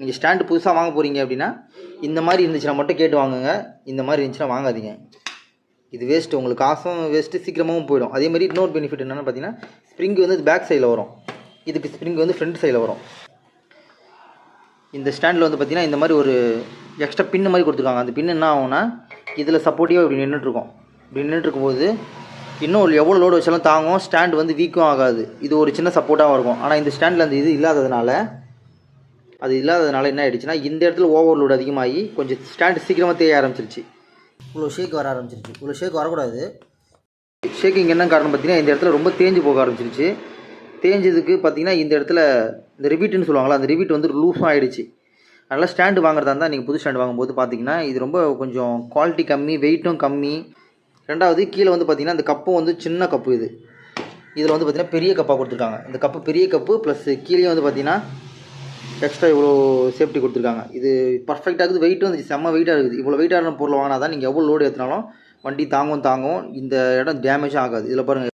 நீங்கள் ஸ்டாண்டு புதுசாக வாங்க போகிறீங்க அப்படின்னா இந்த மாதிரி இருந்துச்சுன்னா மட்டும் கேட்டு வாங்குங்க. இந்த மாதிரி இருந்துச்சுன்னா வாங்காதீங்க. இது வேஸ்ட்டு உங்களுக்கு காசும் வேஸ்ட்டு சீக்கிரமாகவும் போயிடும். அதே மாதிரி இன்னொரு பெனிஃபிட் என்னென்னு பார்த்தீங்கன்னா ஸ்ப்ரிங் வந்து பேக் சைடில் வரும். இதுக்கு ஸ்ப்ரிங் வந்து ஃப்ரண்ட் சைடில் வரும். இந்த ஸ்டாண்டில் வந்து பார்த்திங்கன்னா இந்த மாதிரி ஒரு எக்ஸ்ட்ரா பின்னு மாதிரி கொடுத்துருக்காங்க. அந்த பின் என்ன ஆகும்னா இதில் சப்போர்ட்டிவாக இப்படி நின்றுட்டுருக்கோம் இப்படி நின்றுட்டுருக்கும்போது இன்னும் ஒரு எவ்வளோ லோடு வச்சாலும் தாங்கும். ஸ்டாண்ட் வந்து வீக்கும் ஆகாது. இது ஒரு சின்ன சப்போர்ட்டாகவும் இருக்கும். ஆனால் இந்த ஸ்டாண்டில் அந்த இது இல்லாததுனால அது இல்லாததுனால என்ன ஆயிடுச்சுன்னா இந்த இடத்துல ஓவர்லோடு அதிகமாகி கொஞ்சம் ஸ்டாண்ட் சீக்கிரமாக தேய ஆரம்பிச்சிருச்சு. இவ்வளோ ஷேக் வர ஆரம்பிச்சிருச்சு. இவ்வளோ ஷேக் வரக்கூடாது. ஷேக்கிங் என்ன காரணம் பார்த்தீங்கன்னா இந்த இடத்துல ரொம்ப தேஞ்சு போக ஆரம்பிச்சிருச்சு. தேஞ்சதுக்கு பார்த்தீங்கன்னா இந்த இடத்துல இந்த ரிபீட்டுன்னு சொல்லுவாங்களா அந்த ரிபீட் வந்து லூஸும் ஆயிடுச்சு. அதனால் ஸ்டாண்டு வாங்குறதா இருந்தால் நீங்கள் புது ஸ்டாண்டு வாங்கும்போது பார்த்தீங்கன்னா இது ரொம்ப கொஞ்சம் குவாலிட்டி கம்மி வெயிட்டும் கம்மி. ரெண்டாவது கீழே வந்து பார்த்தீங்கன்னா இந்த கப்பும் வந்து சின்ன கப்பு இது. இதில் வந்து பார்த்தீங்கன்னா பெரிய கப்பாக கொடுத்துருக்காங்க. இந்த கப்பு பெரிய கப்பு ப்ளஸ் கீழே வந்து பார்த்தீங்கன்னா எக்ஸ்ட்ரா இவ்வளோ சேஃப்டி கொடுத்துருக்காங்க. இது பர்ஃபெக்டாக இருக்குது வெயிட்டும் வந்து செம்ம வெயிட்டாக இருக்குது. இவ்வளோ வெயிட்டான பொருள் வாங்கினா தான் நீங்கள் எவ்வளோ லோடு ஏற்றினாலும் வண்டி தாங்கும் தாங்கும். இந்த இடம் டேமேஜும் ஆகாது. இதில் பாருங்கள்